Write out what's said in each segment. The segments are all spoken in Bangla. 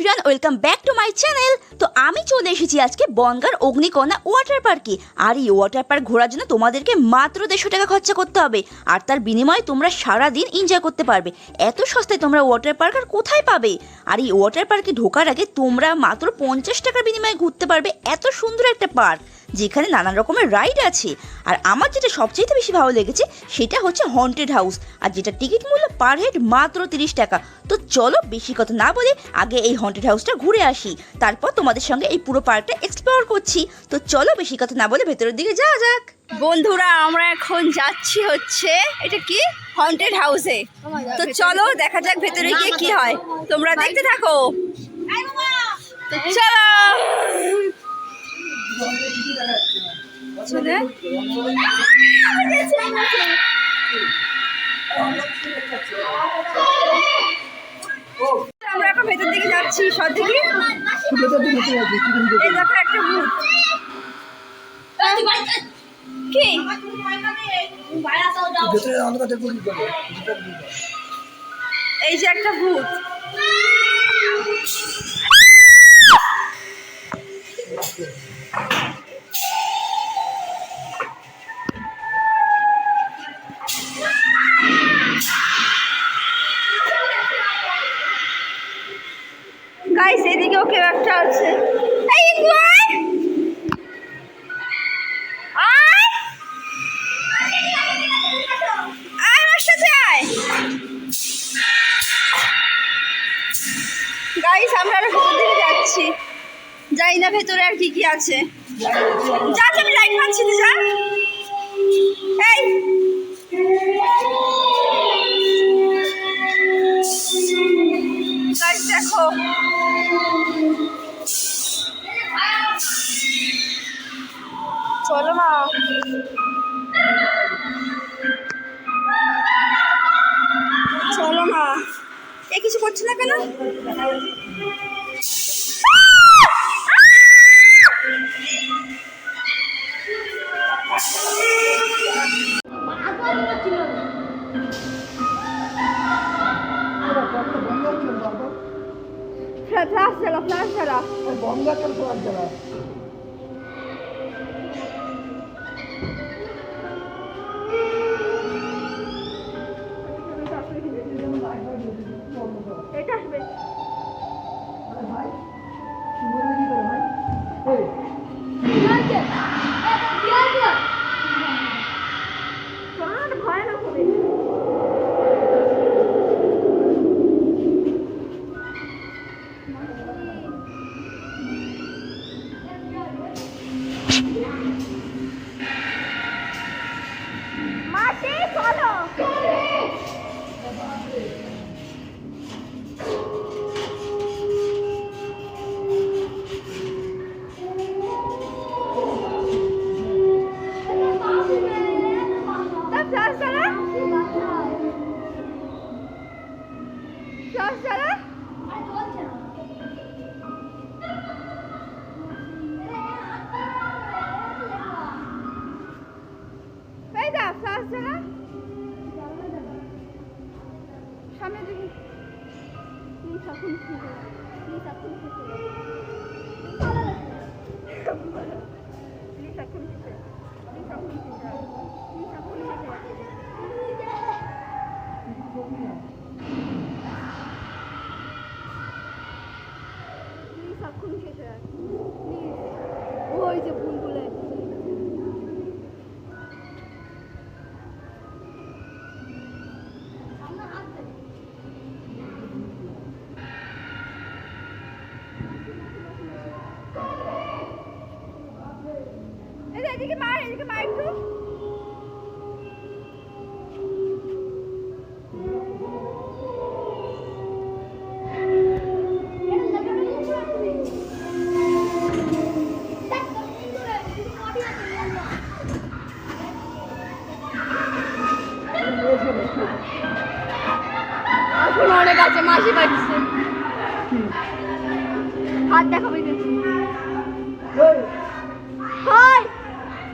hello everyone welcome back to my channel তো আমি চলে এসেছি আজকে বনগার অগ্নিকণা ওয়াটার পার্কে আর এই ওয়াটার পার্ক ঘোরার জন্য তোমাদেরকে মাত্র দেড়শো টাকা খরচা করতে হবে। আর তার বিনিময়ে তোমরা সারা দিন এনজয় করতে পারবে। এত সস্তায় তোমরা ওয়াটার পার্ক আর কোথায় পাবে? আর এই ওয়াটার পার্কে ঢোকার আগে তোমরা মাত্র পঞ্চাশ টাকার বিনিময়ে ঘুরতে পারবে এত সুন্দর একটা পার্ক যেখানে নানান রকমের রাইড আছে। আর আমার যেটা সবচেয়ে বেশি ভালো লেগেছে, সেটা হচ্ছে হন্টেড হাউস আর যেটা টিকিট মূল্য পার হেড মাত্র তিরিশ টাকা। তো চলো বেশি কথা না বলে আগে এই হন্টেড হাউসটা ঘুরে আসি। তারপর তোমাদের সঙ্গে এই পুরো পার্কটা এক্সপ্লোর করছি। তো চলো বেশি কথা না বলে ভেতরের দিকে যাওয়া যাক। বন্ধুরা, আমরা এখন যাচ্ছি হচ্ছে, এটা কি? হন্টেড হাউসে তো চলো, দেখা যাক ভেতরে গিয়ে কি হয়। তোমরা দেখতে থাকো। চলো। আমরা এখন ভেতর দিকে যাচ্ছি, সব দিকে। এই দেখো একটা ভূত কি। এই যে একটা ভূত গাইস এদিকেও কেউ একটা আছে। এই গাইস আমরা আর ভেতর যাচ্ছি। যাই না, ভেতরে আর কি কি আছে? যা আমি লাইট পাচ্ছি যা। এই! করছে না কেন? ফ্ল্যাশ চালা ফ্ল্যাশ চালা এই গঙ্গা ফ্ল্যাশ ওই যে ভুলগুলো এই এদিকে মার এদিকে মার একটু। এখন অনেক আছে মাসি বাড়ছে। হাত দেখাবে দেখি। হাই!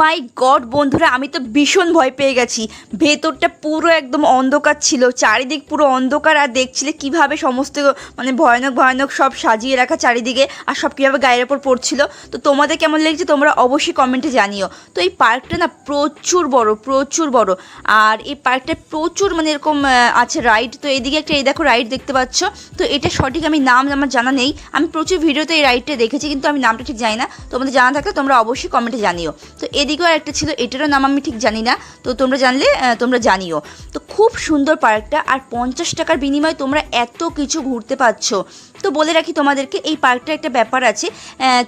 মাই গড বন্ধুরা, আমি তো ভীষণ ভয় পেয়ে গেছি। ভেতরটা পুরো একদম অন্ধকার ছিল, চারিদিক পুরো অন্ধকার, আর দেখছিলে কীভাবে সমস্ত মানে ভয়ানক ভয়ানক সব সাজিয়ে রাখা চারিদিকে, আর সব কীভাবে গায়ের ওপর পড়ছিল। তো তোমাদের কেমন লেগেছে তোমরা অবশ্যই কমেন্টে জানিও। তো এই পার্কটা না প্রচুর বড় প্রচুর বড়। আর এই পার্কটা প্রচুর মানে এরকম আছে রাইড। তো এদিকে একটা, এই দেখো রাইড দেখতে পাচ্ছ। তো এটা সঠিক আমি নাম, আমার জানা নেই। আমি প্রচুর ভিডিওতে এই রাইডটা দেখেছি, কিন্তু আমি নামটা ঠিক জানি না। তোমাদের জানা থাকলে তোমরা অবশ্যই কমেন্টে জানিও। তো এদিকেও একটা ছিল, এটারও নাম আমি ঠিক জানি না, তো তোমরা জানলে তোমরা জানিও। তো খুব সুন্দর পার্কটা, আর পঞ্চাশ টাকার বিনিময়ে তোমরা এত কিছু ঘুরতে পারছ। তো বলে রাখি তোমাদেরকে, এই পার্কটা একটা ব্যাপার আছে।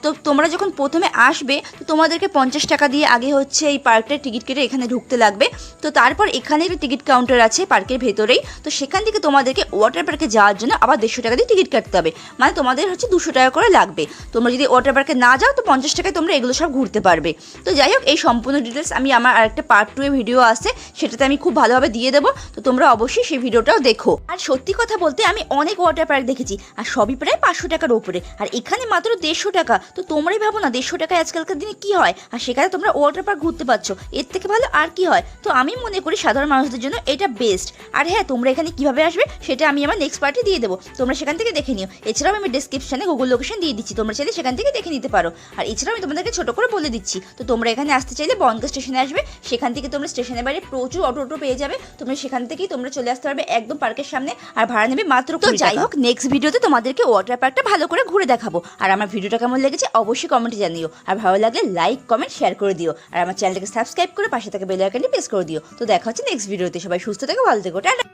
তো তোমরা যখন প্রথমে আসবে, তো তোমাদেরকে পঞ্চাশ টাকা দিয়ে আগে হচ্ছে এই পার্কটার টিকিট কেটে এখানে ঢুকতে লাগবে। তো তারপর এখানে একটা টিকিট কাউন্টার আছে পার্কের ভেতরেই। তো সেখান থেকে তোমাদেরকে ওয়াটার পার্কে যাওয়ার জন্য আবার দেড়শো টাকা দিয়ে টিকিট কাটতে হবে। মানে তোমাদের হচ্ছে দুশো টাকা করে লাগবে। তোমরা যদি ওয়াটার পার্কে না যাও, তো পঞ্চাশ টাকায় তোমরা এগুলো সব ঘুরতে পারবে। তো যাই হোক, এই সম্পূর্ণ ডিটেলস আমি আমার আরেকটা পার্ট টু ভিডিও আছে, সেটাতে আমি খুব ভালোভাবে দিয়ে দেবো। তো তোমরা অবশ্যই সেই ভিডিওটাও দেখো। আর সত্যি কথা বলতে আমি অনেক ওয়াটার পার্ক দেখেছি। আর সবই প্রায় পাঁচশো টাকার ওপরে। আর এখানে মাত্র দেড়শো টাকা। তো তোমরাই ভাবো না দেড়শো টাকায় আজকালকার দিনে কি হয়? আর সেখানে তোমরা ওয়াটার পার্ক ঘুরতে পারছ। এর থেকে ভালো আর কি হয়? তো আমি মনে করি সাধারণ মানুষদের জন্য এটা বেস্ট। আর হ্যাঁ তোমরা এখানে কীভাবে আসবে সেটা আমি আমার নেক্সট পার্টে দিয়ে দেবো। তোমরা সেখান থেকে দেখে নিও। এছাড়াও আমি ডিসক্রিপশনে গুগল লোকেশন দিয়ে দিচ্ছি। তোমরা চাইলে সেখান থেকে দেখে নিতে পারো। আর এছাড়াও আমি তোমাদেরকে ছোট করে বলে দিচ্ছি। তো তোমরা এখানে আসতে চাইলে বনগা স্টেশনে আসবে। সেখান থেকে তোমরা স্টেশনের বাইরে প্রচুর অটো অটো পেয়ে যাবে। তোমরা সেখান থেকেই তোমরা চলে আসতে পারবে একদম পার্কের সামনে। আর ভাড়া নেবে মাত্র তো যাই হোক নেক্সট ভিডিওতে তোমাদেরকে ওয়াটার পার্কটা ভালো করে ঘুরে দেখাবো। আর আমার ভিডিওটা কেমন লেগেছে অবশ্যই কমেন্টে জানিও। আর ভালো লাগলে লাইক কমেন্ট শেয়ার করে দিও। আর আমার চ্যানেলটাকে সাবস্ক্রাইব করে পাশে থেকে বেল প্রেস করে দিও। তো দেখা হচ্ছে নেক্সট ভিডিওতে সবাই সুস্থ থেকে, ভালো থেকো, টাটা।